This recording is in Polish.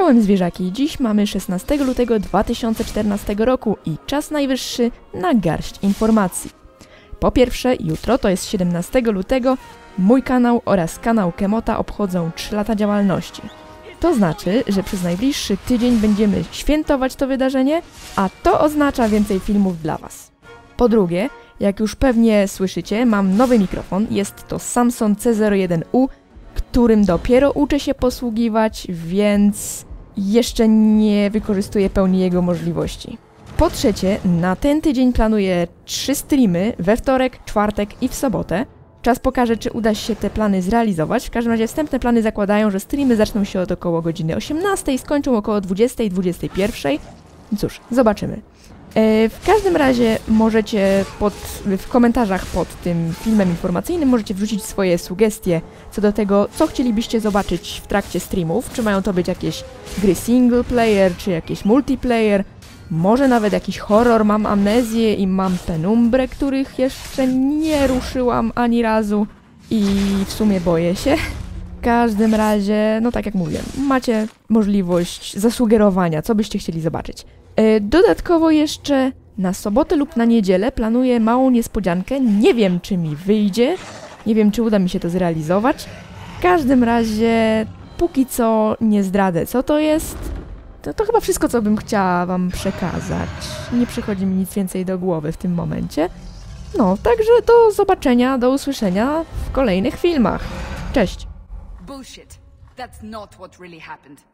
Czołem zwierzaki, dziś mamy 16 lutego 2014 roku i czas najwyższy na garść informacji. Po pierwsze, jutro, to jest 17 lutego, mój kanał oraz kanał Kemota obchodzą 3 lata działalności. To znaczy, że przez najbliższy tydzień będziemy świętować to wydarzenie, a to oznacza więcej filmów dla Was. Po drugie, jak już pewnie słyszycie, mam nowy mikrofon, jest to Samsung C01U, którym dopiero uczę się posługiwać, więc jeszcze nie wykorzystuję pełni jego możliwości. Po trzecie, na ten tydzień planuję trzy streamy we wtorek, czwartek i w sobotę. Czas pokaże, czy uda się te plany zrealizować. W każdym razie wstępne plany zakładają, że streamy zaczną się od około godziny 18 i skończą około 20-21. Cóż, zobaczymy. E, W każdym razie możecie pod, w komentarzach pod tym filmem informacyjnym możecie wrzucić swoje sugestie co do tego, co chcielibyście zobaczyć w trakcie streamów. Czy mają to być jakieś gry single player, czy jakieś multiplayer, może nawet jakiś horror. Mam amnezję i mam penumbrę, których jeszcze nie ruszyłam ani razu i w sumie boję się. Każdym razie, no tak jak mówię, macie możliwość zasugerowania, co byście chcieli zobaczyć. E, Dodatkowo jeszcze na sobotę lub na niedzielę planuję małą niespodziankę. Nie wiem, czy mi wyjdzie, nie wiem, czy uda mi się to zrealizować. W każdym razie, póki co nie zdradzę, co to jest. To, to chyba wszystko, co bym chciała Wam przekazać. Nie przychodzi mi nic więcej do głowy w tym momencie. No, także do zobaczenia, do usłyszenia w kolejnych filmach. Cześć! Oh, Bullshit. That's not what really happened.